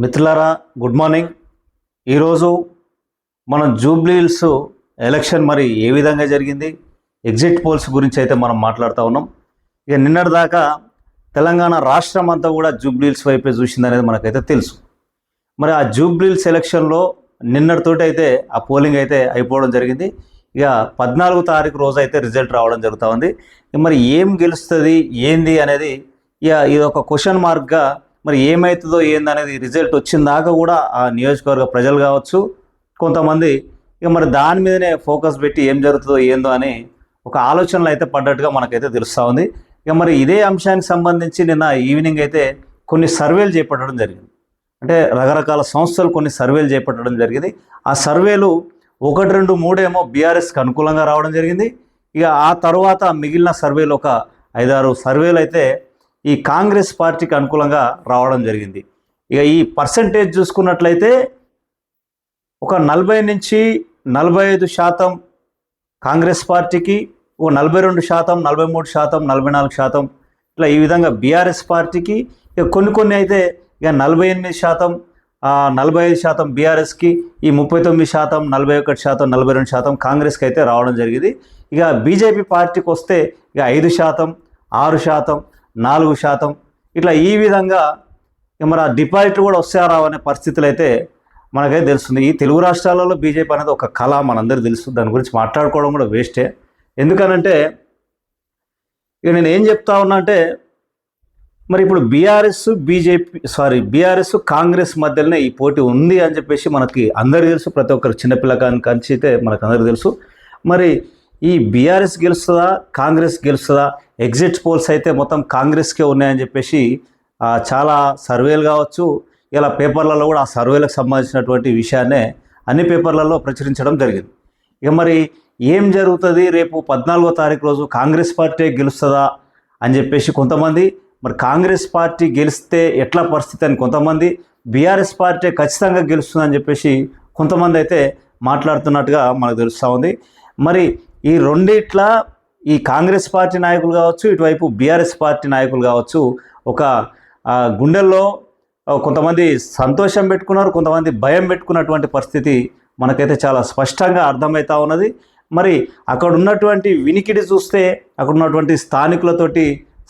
మిత్రులారా good morning. ఈరోజు మనం జూబ్లీహిల్స్ ఎలక్షన్ మరి ఏ విధంగా జరిగింది ఎగ్జిట్ పోల్స్ గురించి అయితే మనం మాట్లాడుతూ ఉన్నాం. ఇక నిన్నటి దాకా తెలంగాణ రాష్ట్రం అంతా కూడా జూబ్లీహిల్స్ వైపే చూసిందనేది మనకైతే తెలుసు. మరి ఆ జూబ్లీహిల్స్ ఎలక్షన్లో నిన్నటితోటి అయితే ఆ పోలింగ్ అయితే అయిపోవడం జరిగింది. ఇక పద్నాలుగు తారీఖు రోజు అయితే రిజల్ట్ రావడం జరుగుతూ ఉంది. మరి ఏం గెలుస్తుంది ఏంది అనేది ఇక ఇది ఒక క్వశ్చన్ మార్క్గా మరి ఏమవుతుందో ఏందనేది రిజల్ట్ వచ్చిన దాకా కూడా ఆ నియోజకవర్గ ప్రజలు కావచ్చు కొంతమంది ఇక మరి దాని మీదనే ఫోకస్ పెట్టి ఏం జరుగుతుందో ఏందో అని ఒక ఆలోచనలు అయితే పడ్డట్టుగా మనకైతే తెలుస్తూ ఉంది. ఇక మరి ఇదే అంశానికి సంబంధించి నిన్న ఈవినింగ్ అయితే కొన్ని సర్వేలు చేపట్టడం జరిగింది. అంటే రకరకాల సంస్థలు కొన్ని సర్వేలు చేపట్టడం జరిగింది. ఆ సర్వేలు ఒకటి రెండు మూడేమో బీఆర్ఎస్కి అనుకూలంగా రావడం జరిగింది. ఇక ఆ తర్వాత మిగిలిన సర్వేలు ఒక ఐదారు సర్వేలు అయితే ఈ కాంగ్రెస్ పార్టీకి అనుకూలంగా రావడం జరిగింది. ఇక ఈ పర్సంటేజ్ చూసుకున్నట్లయితే ఒక నలభై నుంచి నలభై ఐదు శాతం కాంగ్రెస్ పార్టీకి ఓ నలభై రెండు శాతం నలభై మూడు శాతం నలభై నాలుగు శాతం ఇట్లా ఈ విధంగా బీఆర్ఎస్ పార్టీకి ఇక కొన్ని కొన్ని అయితే ఇక నలభై ఎనిమిది శాతం నలభై ఐదు శాతం బీఆర్ఎస్కి ఈ ముప్పై తొమ్మిది శాతం నలభై ఒకటి శాతం నలభై రెండు శాతం కాంగ్రెస్కి అయితే రావడం జరిగింది. ఇక బీజేపీ పార్టీకి వస్తే ఇక ఐదు శాతం ఆరు శాతం నాలుగు శాతం. ఇట్లా ఈ విధంగా మరి డిపాజిట్లు కూడా వస్తాయా అనే పరిస్థితులు అయితే మనకైతే తెలుస్తుంది. ఈ తెలుగు రాష్ట్రాలలో బీజేపీ అనేది ఒక కళ మనందరూ తెలుసు. దాని గురించి మాట్లాడుకోవడం కూడా వేస్టే ఎందుకనంటే ఇక నేను ఏం చెప్తా ఉన్నా అంటే మరి ఇప్పుడు BRS BJP sorry BRS Congress మధ్యలోనే ఈ పోటీ ఉంది అని చెప్పేసి మనకి అందరికీ తెలుసు. ప్రతి ఒక్కరు చిన్నపిల్లకాని కంచి అయితే మనకు అందరికీ తెలుసు. మరి ఈ బీఆర్ఎస్ గెలుస్తుందా కాంగ్రెస్ గెలుస్తుందా ఎగ్జిట్ పోల్స్ అయితే మొత్తం కాంగ్రెస్కే ఉన్నాయని చెప్పేసి చాలా సర్వేలు కావచ్చు ఇలా పేపర్లలో కూడా ఆ సర్వేలకు సంబంధించినటువంటి విషయాన్నే అన్ని పేపర్లలో ప్రచురించడం జరిగింది. ఇక మరి ఏం జరుగుతుంది? రేపు పద్నాలుగో తారీఖు రోజు కాంగ్రెస్ పార్టీ గెలుస్తుందా అని చెప్పేసి కొంతమంది మరి కాంగ్రెస్ పార్టీ గెలిస్తే ఎట్లా పరిస్థితి అని కొంతమంది బీఆర్ఎస్ పార్టీ ఖచ్చితంగా గెలుస్తుందని చెప్పేసి కొంతమంది అయితే మాట్లాడుతున్నట్టుగా మనకు తెలుస్తూ ఉంది. మరి ఈ రెండిట్ల ఈ కాంగ్రెస్ పార్టీ నాయకులు కావచ్చు ఇటువైపు బీఆర్ఎస్ పార్టీ నాయకులు కావచ్చు ఒక గుండెల్లో కొంతమంది సంతోషం పెట్టుకున్నారు కొంతమంది భయం పెట్టుకున్నటువంటి పరిస్థితి మనకైతే చాలా స్పష్టంగా అర్థమవుతా ఉన్నది. మరి అక్కడ ఉన్నటువంటి వినికిడి చూస్తే అక్కడ ఉన్నటువంటి స్థానికులతోటి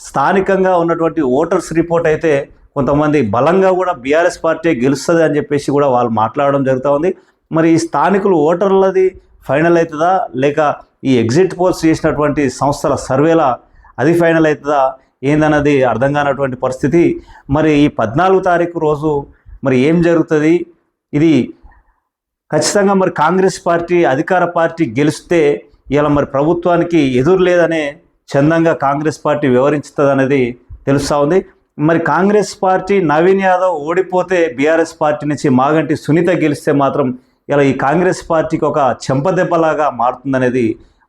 స్థానికంగా ఉన్నటువంటి ఓటర్స్ రిపోర్ట్ అయితే కొంతమంది బలంగా కూడా బీఆర్ఎస్ పార్టీ గెలుస్తుంది అని చెప్పేసి కూడా వాళ్ళు మాట్లాడడం జరుగుతూ ఉంది. మరి ఈ స్థానికులు ఓటర్లది ఫైనల్ అవుతుందా లేక ఈ ఎగ్జిట్ పోల్స్ చేసినటువంటి సంస్థల సర్వేల అది ఫైనల్ అవుతుందా? ఏందన్నది అర్థం కానటువంటి పరిస్థితి. మరి ఈ పద్నాలుగు తారీఖు రోజు మరి ఏం జరుగుతుంది? ఇది ఖచ్చితంగా మరి కాంగ్రెస్ పార్టీ అధికార పార్టీ గెలిస్తే ఇలా మరి ప్రభుత్వానికి ఎదురు లేదనే చందంగా కాంగ్రెస్ పార్టీ వివరించుతుంది అనేది తెలుస్తూ ఉంది. మరి కాంగ్రెస్ పార్టీ నవీన్ యాదవ్ ఓడిపోతే బీఆర్ఎస్ పార్టీ నుంచి మాగంటి సునీత గెలిస్తే మాత్రం ఇలా ఈ కాంగ్రెస్ పార్టీకి ఒక చెంపదెబ్బలాగా మారుతుందనేది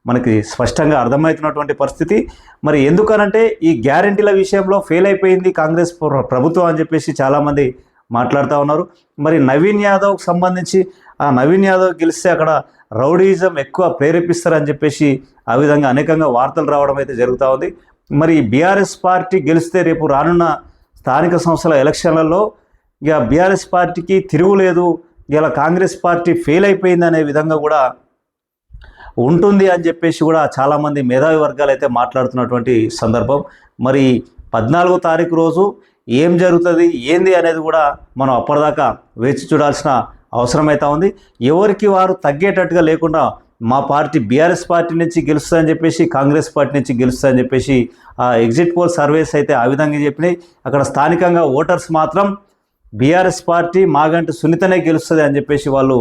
మనకి స్పష్టంగా అర్థమవుతున్నటువంటి పరిస్థితి. మరి ఎందుకనంటే ఈ గ్యారంటీల విషయంలో ఫెయిల్ అయిపోయింది కాంగ్రెస్ ప్ర- ప్రభుత్వం అని చెప్పేసి చాలామంది మాట్లాడుతూ ఉన్నారు. మరి నవీన్ యాదవ్కి సంబంధించి ఆ నవీన్ యాదవ్ గెలిస్తే అక్కడ రౌడీజం ఎక్కువ ప్రేరేపిస్తారని చెప్పేసి ఆ విధంగా అనేకంగా వార్తలు రావడం అయితే జరుగుతూ ఉంది. మరి బీఆర్ఎస్ పార్టీ గెలిస్తే రేపు రానున్న స్థానిక సంస్థల ఎలక్షన్లలో ఇక బీఆర్ఎస్ పార్టీకి తిరుగులేదు. ఇలా కాంగ్రెస్ పార్టీ ఫెయిల్ అయిపోయింది అనే విధంగా కూడా ఉంటుంది అని చెప్పేసి కూడా చాలామంది మేధావి వర్గాలు అయితే మాట్లాడుతున్నటువంటి సందర్భం. మరి పద్నాలుగో తారీఖు రోజు ఏం జరుగుతుంది ఏంది అనేది కూడా మనం అప్పటిదాకా వేచి చూడాల్సిన అవసరం అయితే ఉంది. ఎవరికి వారు తగ్గేటట్టుగా లేకుండా మా పార్టీ బీఆర్ఎస్ పార్టీ నుంచి గెలుస్తుందని చెప్పేసి కాంగ్రెస్ పార్టీ నుంచి గెలుస్తుందని చెప్పేసి ఎగ్జిట్ పోల్ సర్వేస్ అయితే ఆ విధంగా చెప్పినాయి. అక్కడ స్థానికంగా ఓటర్స్ మాత్రం బీఆర్ఎస్ పార్టీ మాగంట సున్నితనే గెలుస్తుంది అని చెప్పేసి వాళ్ళు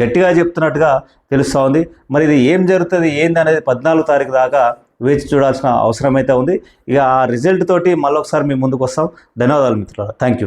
గట్టిగా చెప్తున్నట్టుగా తెలుస్తూ ఉంది. మరి ఇది ఏం జరుగుతుంది ఏంది అనేది పద్నాలుగు తారీఖు దాకా వేచి చూడాల్సిన అవసరం అయితే ఉంది. ఇక ఆ రిజల్ట్ తోటి మళ్ళొకసారి మీ ముందుకు వస్తాం. ధన్యవాదాలు మిత్రులారా. Thank you